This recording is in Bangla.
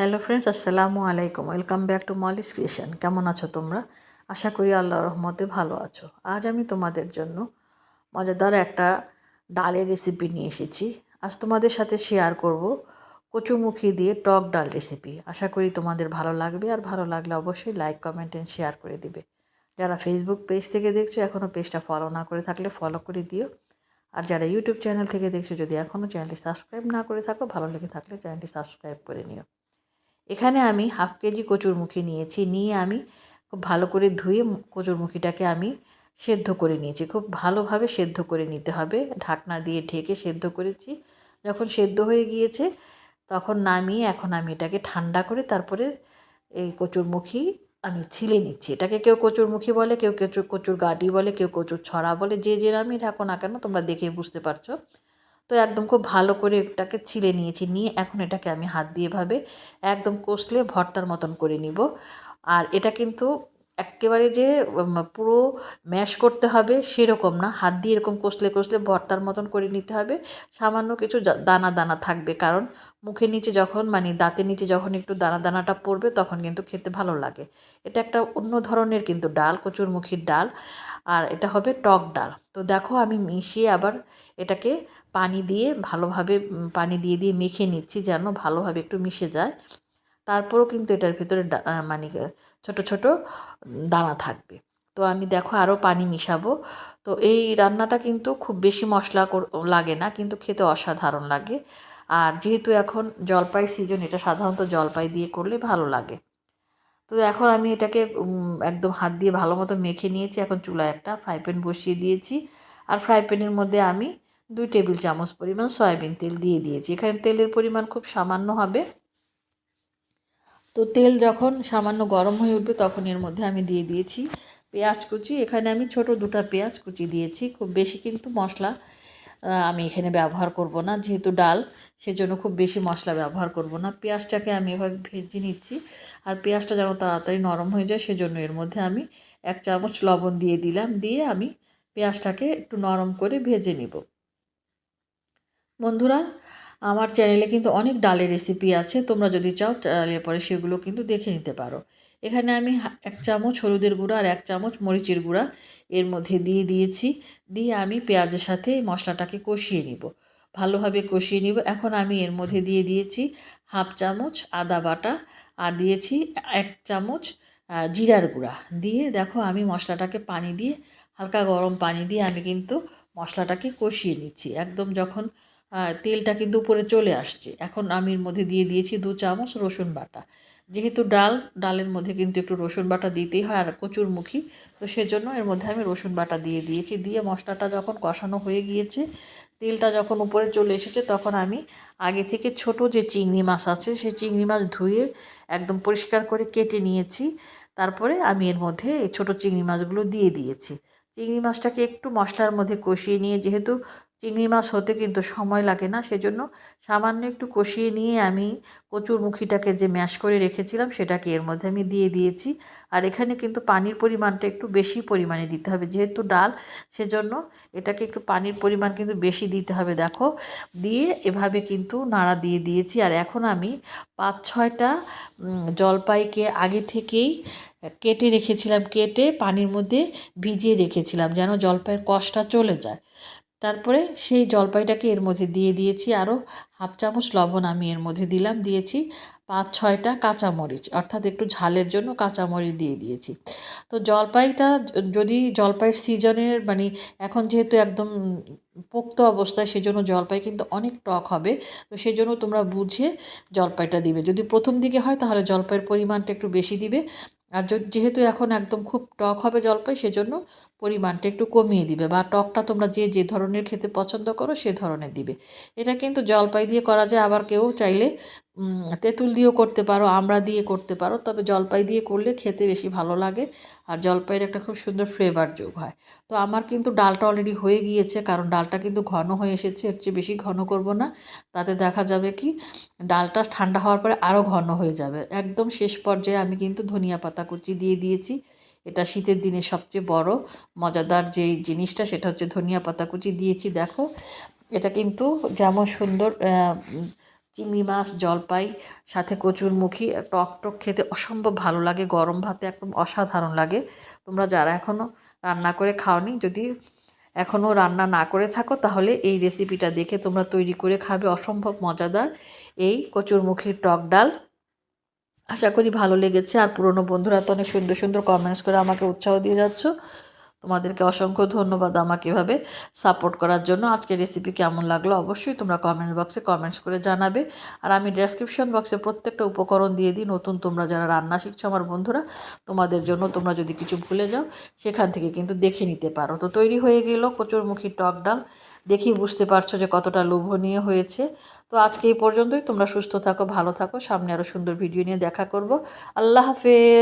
হ্যালো ফ্রেন্ডস, আসসালামু আলাইকুম। Welcome back to Molly's creation. কেমন আছো তোমরা? আশা করি আল্লাহর রহমতে ভালো আছো। আজ আমি তোমাদের জন্য মজাদার একটা ডালের রেসিপি নিয়ে এসেছি। আজ তোমাদের সাথে শেয়ার করব কচুমুখী দিয়ে টক ডাল রেসিপি আশা করি তোমাদের ভালো লাগবে। আর ভালো লাগলে অবশ্যই লাইক কমেন্ট অ্যান্ড শেয়ার করে দিবে। যারা ফেসবুক পেজ থেকে দেখছ এখনও পেজটা ফলো না করে থাকলে ফলো করে দিও। আর যারা ইউটিউব চ্যানেল থেকে দেখছ, যদি এখনও চ্যানেলটি সাবস্ক্রাইব না করে থাকো, ভালো লেগে থাকলে চ্যানেলটি সাবস্ক্রাইব করে নিও। এখানে আমি হাফ কেজি কচুরমুখী নিয়েছি। নিয়ে আমি খুব ভালো করে ধুয়ে কচুরমুখীটাকে আমি সেদ্ধ করে নিয়েছি। খুব ভালোভাবে সেদ্ধ করে নিতে হবে। ঢাকনা দিয়ে ঢেকে সেদ্ধ করেছি। যখন সেদ্ধ হয়ে গিয়েছে, তখন নামিয়ে এখন আমি এটাকে ঠান্ডা করে তারপরে এই কচুরমুখী আমি ছিলে নিচ্ছি। এটাকে কেউ কচুরমুখী বলে, কেউ কেউ কচুর গাডি বলে, কেউ কচুর ছড়া বলে, যে যে নামই রাখো না কেন, তোমরা দেখে বুঝতে পারছ। তো একদম খুব ভালো করে এটাকে ছিলে নিয়েছি। নিয়ে এখন এটাকে আমি হাত দিয়ে ভাবে একদম কষলে ভর্তার মতন করে নিব। আর এটা কিন্তু একেবারে যে পুরো ম্যাশ করতে হবে সেরকম না। হাত দিয়ে এরকম কষলে কষলে ভর্তার মতন করে নিতে হবে। সামান্য কিছু দানা দানা থাকবে। কারণ মুখের নিচে যখন মানে দাঁতের নিচে যখন একটু দানা দানাটা পড়বে, তখন কিন্তু খেতে ভালো লাগে। এটা একটা অন্য ধরনের কিন্তু ডাল, কচুরমুখীর ডাল। আর এটা হবে টক ডাল। তো দেখো আমি মিশিয়ে আবার এটাকে পানি দিয়ে ভালোভাবে পানি দিয়ে দিয়ে মেখে নিচ্ছি যেন ভালোভাবে একটু মিশে যায়। তারপরেও কিন্তু এটার ভিতরে মানে ছোট ছোট দানা থাকবে। তো আমি দেখো আরও পানি মিশাবো। তো এই রান্নাটা কিন্তু খুব বেশি মশলা লাগে না, কিন্তু খেতে অসাধারণ লাগে। আর যেহেতু এখন জলপাই সিজন এটা সাধারণত জলপাই দিয়ে করলে ভালো লাগে। তো এখন আমি এটাকে একদম হাত দিয়ে ভালো মতো মেখে নিয়েছি। এখন চুলায় একটা ফ্রাই প্যান বসিয়ে দিয়েছি। আর ফ্রাই প্যানের মধ্যে আমি দুই টেবিল চামচ পরিমাণ সয়াবিন তেল দিয়ে দিয়েছি। এখানে তেলের পরিমাণ খুব সামান্য হবে। তো তেল যখন সামান্য গরম হয়ে উঠবে তখন এর মধ্যে আমি দিয়ে দিয়েছি পেঁয়াজ কুচি। এখানে আমি ছোট দুটা পেঁয়াজ কুচি দিয়েছি। খুব বেশি কিন্তু মশলা আমি এখানে ব্যবহার করব না। যেহেতু ডাল, সেজন্য খুব বেশি মশলা ব্যবহার করব না। পেঁয়াজটাকে আমি এভাবে ভেজে নিচ্ছি। আর পেঁয়াজটা যেন তাড়াতাড়ি নরম হয়ে যায়, সেজন্য এর মধ্যে আমি এক চামচ লবণ দিয়ে দিলাম। দিয়ে আমি পেঁয়াজটাকে একটু নরম করে ভেজে নিব। বন্ধুরা আমার চ্যানেলে কিন্তু অনেক ডালের রেসিপি আছে। তোমরা যদি চাও, তাহলে পরে সেগুলো কিন্তু দেখে নিতে পারো। এখানে আমি এক চামচ হলুদের গুঁড়া আর এক চামচ মরিচের গুঁড়া এর মধ্যে দিয়ে দিয়েছি। দিয়ে আমি পেঁয়াজের সাথে মশলাটাকে কষিয়ে নিব। ভালোভাবে কষিয়ে নিব। এখন আমি এর মধ্যে দিয়ে দিয়েছি হাফ চামচ আদা বাটা আর দিয়েছি এক চামচ জিরার গুঁড়া। দিয়ে দেখো আমি মশলাটাকে পানি দিয়ে, হালকা গরম পানি দিয়ে আমি কিন্তু মশলাটাকে কষিয়ে নিচ্ছি। একদম যখন তেলটা কিন্তু উপরে চলে আসছে। এখন আমি এর মধ্যে দিয়ে দিয়েছি দু চামচ রসুন বাটা। যেহেতু ডাল, ডালের মধ্যে কিন্তু একটু রসুন বাটা দিতেই হয় আর কচুরমুখী, তো সেজন্য এর মধ্যে আমি রসুন বাটা দিয়ে দিয়েছি। দিয়ে মশলাটা যখন কষানো হয়ে গিয়েছে, তেলটা যখন উপরে চলে এসেছে, তখন আমি আগে থেকে ছোট যে চিংড়ি মাছ আছে, সেই চিংড়ি মাছ ধুয়ে একদম পরিষ্কার করে কেটে নিয়েছি। তারপরে আমি এর মধ্যে ছোটো চিংড়ি মাছগুলো দিয়ে দিয়েছি। চিংড়ি মাছটাকে একটু মশলার মধ্যে কষিয়ে নিয়ে, যেহেতু চিংড়ি মাছ হতে কিন্তু সময় লাগে না। সেজন্য সামান্য একটু কষিয়ে নিয়ে আমি কচুর মুখিটাকে যে ম্যাশ করে রেখেছিলাম, সেটাকে এর মধ্যে আমি দিয়ে দিয়েছি। আর এখানে কিন্তু পানির পরিমাণটা একটু বেশি পরিমাণে দিতে হবে। যেহেতু ডাল, সেজন্য এটাকে একটু পানির পরিমাণ কিন্তু বেশি দিতে হবে, দেখো। দিয়ে এভাবে কিন্তু নাড়া দিয়ে দিয়েছি। আর এখন আমি পাঁচ, ছয়টা জলপাইকে আগে থেকেই কেটে রেখেছিলাম। কেটে পানির মধ্যে ভিজিয়ে রেখেছিলাম যেন জলপাইয়ের কষটা চলে যায়। তারপরে সেই জলপাইটাকে এর মধ্যে দিয়ে দিয়েছি। আরও হাফ চামচ লবণ আমি এর মধ্যে দিলাম, দিয়েছি পাঁচ ছয়টা কাঁচামরিচ, অর্থাৎ একটু ঝালের জন্য কাঁচামরিচ দিয়ে দিয়েছি। তো জলপাইটা যদি জলপাইয়ের সিজনের মানে এখন যেহেতু একদম পোক্ত অবস্থায়, সেজন্য জলপাই কিন্তু অনেক টক হবে। তো সেই জন্য তোমরা বুঝে জলপাইটা দিবে। যদি প্রথম দিকে হয় তাহলে জলপাইয়ের পরিমাণটা একটু বেশি দিবে। আর যেহেতু এখন একদম খুব টক হবে জলপাই, সেজন্য পরিমাণটা একটু কমিয়ে দিবে বা টকটা তোমরা যে যে ধরনের খেতে পছন্দ করো সে ধরনের দিবে। এটা কিন্তু জলপাই দিয়ে করা যায়, আবার কেউ চাইলে তেঁতুল দিয়েও করতে পারো আমড়া দিয়ে করতে পারো, তবে জলপাই দিয়ে করলে খেতে বেশি ভালো লাগে আর জলপাইয়ের একটা খুব সুন্দর ফ্লেভার যোগ হয়। তো আমার কিন্তু ডালটা অলরেডি হয়ে গিয়েছে, কারণ ডালটা কিন্তু ঘন হয়ে এসেছে, এর চেয়ে বেশি ঘন করব না। তাতে দেখা যাবে কি, ডালটা ঠান্ডা হওয়ার পরে আরও ঘন হয়ে যাবে। একদম শেষ পর্যায়ে আমি কিন্তু ধনিয়া পাতা কুচি দিয়ে দিয়েছি। এটা শীতের দিনে সবচেয়ে বড়, মজাদার যে জিনিসটা সেটা হচ্ছে ধনিয়া পাতা কুচি দিয়েছি। দেখো, এটা কিন্তু যেমন সুন্দর চিংড়ি মাছ, জলপাই, সাথে কচুরমুখী, টক টক খেতে অসম্ভব ভালো লাগে, গরম ভাতে একদম অসাধারণ লাগে। তোমরা যারা এখনও রান্না করে খাওনি, যদি এখনও রান্না না করে থাকো, তাহলে এই রেসিপিটা দেখে তোমরা তৈরি করে খাবে, অসম্ভব মজাদার। এই কচুরমুখীর টক ডাল। আশা করি ভালো লেগেছে, আর পুরনো বন্ধুরা তো অনেক সুন্দর সুন্দর কমেন্টস করে আমাকে উৎসাহ দিয়ে যাচ্ছ। তোমাদেরকে অসংখ্য ধন্যবাদ আমাকে এভাবে সাপোর্ট করার জন্য। আজকের রেসিপি কেমন লাগল অবশ্যই তোমরা কমেন্ট বক্সে কমেন্টস করে জানাবে। আর আমি ডেসক্রিপশন বক্সে প্রত্যেকটা উপকরণ দিয়ে দিই, নতুন তোমরা যারা রান্না শিখছো আমার বন্ধুরা, তোমাদের জন্য তোমরা যদি কিছু ভুলে যাও, সেখান থেকে কিন্তু দেখে নিতে পারো। তো তৈরি হয়ে গেল কচুরমুখী টক ডাল। দেখি বুঝতে পারছ যে কতটা লোভনীয় হয়েছে। তো আজকে এই পর্যন্তই। তোমরা সুস্থ থাকো, ভালো থাকো। সামনে আরও সুন্দর ভিডিও নিয়ে দেখা করব। আল্লাহ হাফেজ।